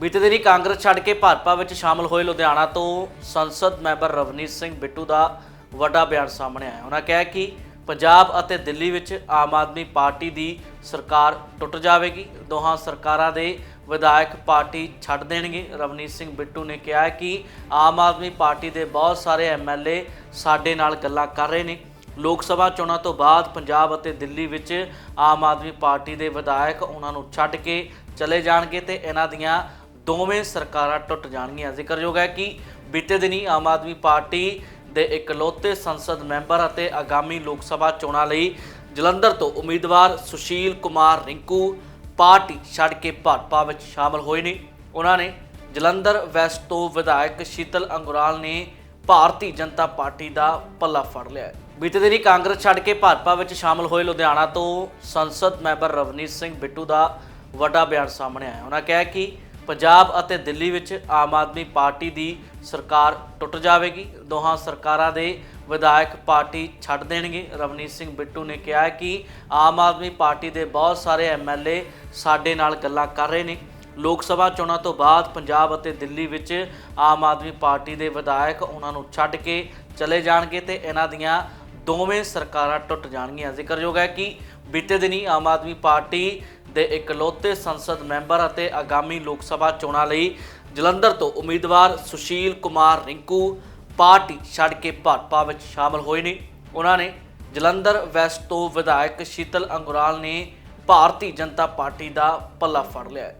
ਬੀਤੇ ਦਿਨੀ ਕਾਂਗਰਸ ਛੱਡ ਕੇ ਭਾਜਪਾ ਵਿੱਚ ਸ਼ਾਮਲ ਹੋਏ ਲੁਧਿਆਣਾ ਤੋਂ ਸੰਸਦ ਮੈਂਬਰ ਰਵਨੀਤ ਸਿੰਘ ਬਿੱਟੂ ਦਾ ਵੱਡਾ ਬਿਆਨ ਸਾਹਮਣੇ ਆਇਆ। ਉਹਨਾਂ ਕਿਹਾ ਕਿ ਪੰਜਾਬ ਅਤੇ ਦਿੱਲੀ ਵਿੱਚ ਆਮ ਆਦਮੀ ਪਾਰਟੀ ਦੀ ਸਰਕਾਰ ਟੁੱਟ ਜਾਵੇਗੀ। ਦੋਹਾਂ ਸਰਕਾਰਾਂ ਦੇ ਵਿਧਾਇਕ ਪਾਰਟੀ ਛੱਡ ਦੇਣਗੇ। ਰਵਨੀਤ ਸਿੰਘ ਬਿੱਟੂ ਨੇ ਕਿਹਾ ਕਿ ਆਮ ਆਦਮੀ ਪਾਰਟੀ ਦੇ ਬਹੁਤ ਸਾਰੇ ਐਮਐਲਏ ਸਾਡੇ ਨਾਲ ਗੱਲਾਂ ਕਰ ਰਹੇ ਨੇ। ਲੋਕ ਸਭਾ ਚੋਣਾਂ ਤੋਂ ਬਾਅਦ ਪੰਜਾਬ ਅਤੇ ਦਿੱਲੀ ਵਿੱਚ ਆਮ ਆਦਮੀ ਪਾਰਟੀ ਦੇ ਵਿਧਾਇਕ ਉਹਨਾਂ ਨੂੰ ਛੱਡ ਕੇ ਚਲੇ ਜਾਣਗੇ ਤੇ ਇਹਨਾਂ ਦੀਆਂ ਦੋਵੇਂ ਸਰਕਾਰਾਂ ਟੁੱਟ ਜਾਣਗੀਆਂ। ਜ਼ਿਕਰਯੋਗ ਹੈ ਕਿ ਬੀਤੇ ਦਿਨੀ ਆਮ ਆਦਮੀ ਪਾਰਟੀ ਦੇ ਇਕਲੌਤੇ ਸੰਸਦ ਮੈਂਬਰ ਅਤੇ ਆਗਾਮੀ ਲੋਕ ਸਭਾ ਚੋਣਾਂ ਲਈ ਜਲੰਧਰ ਤੋਂ ਉਮੀਦਵਾਰ ਸੁਸ਼ੀਲ ਕੁਮਾਰ ਰਿੰਕੂ ਪਾਰਟੀ ਛੱਡ ਕੇ ਭਾਜਪਾ ਵਿੱਚ ਸ਼ਾਮਲ ਹੋਏ ਨੇ। ਉਹਨਾਂ ਨੇ ਜਲੰਧਰ ਵੈਸਟ ਤੋਂ ਵਿਧਾਇਕ ਸ਼ੀਤਲ ਅੰਗੁਰਾਲ ਨੇ ਭਾਰਤੀ ਜਨਤਾ ਪਾਰਟੀ ਦਾ ਪੱਲਾ ਫੜ ਲਿਆ ਬੀਤੇ ਦਿਨੀ ਕਾਂਗਰਸ ਛੱਡ ਕੇ ਭਾਜਪਾ ਵਿੱਚ ਸ਼ਾਮਲ ਹੋਏ ਲੁਧਿਆਣਾ ਤੋਂ ਸੰਸਦ ਮੈਂਬਰ ਰਵਨੀਤ ਸਿੰਘ ਬਿੱਟੂ ਦਾ ਵੱਡਾ ਬਿਆਨ ਸਾਹਮਣੇ ਆਇਆ। ਉਹਨਾਂ ਕਿਹਾ ਕਿ ਪੰਜਾਬ ਅਤੇ ਦਿੱਲੀ ਵਿੱਚ ਆਮ ਆਦਮੀ ਪਾਰਟੀ ਦੀ ਸਰਕਾਰ ਟੁੱਟ ਜਾਵੇਗੀ। ਦੋਹਾਂ ਸਰਕਾਰਾਂ ਦੇ ਵਿਧਾਇਕ ਪਾਰਟੀ ਛੱਡ ਦੇਣਗੇ। ਰਵਨੀਤ ਸਿੰਘ ਬਿੱਟੂ ਨੇ ਕਿਹਾ ਕਿ ਆਮ ਆਦਮੀ ਪਾਰਟੀ ਦੇ ਬਹੁਤ ਸਾਰੇ ਐਮਐਲਏ ਸਾਡੇ ਨਾਲ ਗੱਲਾਂ ਕਰ ਰਹੇ ਨੇ। ਲੋਕ ਸਭਾ ਚੋਣਾਂ ਤੋਂ ਬਾਅਦ ਪੰਜਾਬ ਅਤੇ ਦਿੱਲੀ ਵਿੱਚ ਆਮ ਆਦਮੀ ਪਾਰਟੀ ਦੇ ਵਿਧਾਇਕ ਉਹਨਾਂ ਨੂੰ ਛੱਡ ਕੇ ਚਲੇ ਜਾਣਗੇ ਤੇ ਇਹਨਾਂ ਦੀਆਂ ਦੋਵੇਂ ਸਰਕਾਰਾਂ ਟੁੱਟ ਜਾਣਗੀਆਂ। ਜ਼ਿਕਰਯੋਗ ਹੈ ਕਿ ਬੀਤੇ ਦਿਨੀ ਆਮ ਆਦਮੀ ਪਾਰਟੀ ਦੇ ਇਕਲੌਤੇ ਸੰਸਦ ਮੈਂਬਰ ਅਤੇ ਆਗਾਮੀ ਲੋਕ ਸਭਾ ਚੋਣਾਂ ਲਈ ਜਲੰਧਰ ਤੋਂ ਉਮੀਦਵਾਰ ਸੁਸ਼ੀਲ ਕੁਮਾਰ ਰਿੰਕੂ ਪਾਰਟੀ ਛੱਡ ਕੇ ਭਾਜਪਾ ਵਿੱਚ ਸ਼ਾਮਲ ਹੋਏ ਨੇ। ਉਹਨਾਂ ਨੇ ਜਲੰਧਰ ਵੈਸਟ ਤੋਂ ਵਿਧਾਇਕ ਸ਼ੀਤਲ ਅੰਗੁਰਾਲ ਨੇ ਭਾਰਤੀ ਜਨਤਾ ਪਾਰਟੀ ਦਾ ਪੱਲਾ ਫੜ ਲਿਆ ਹੈ।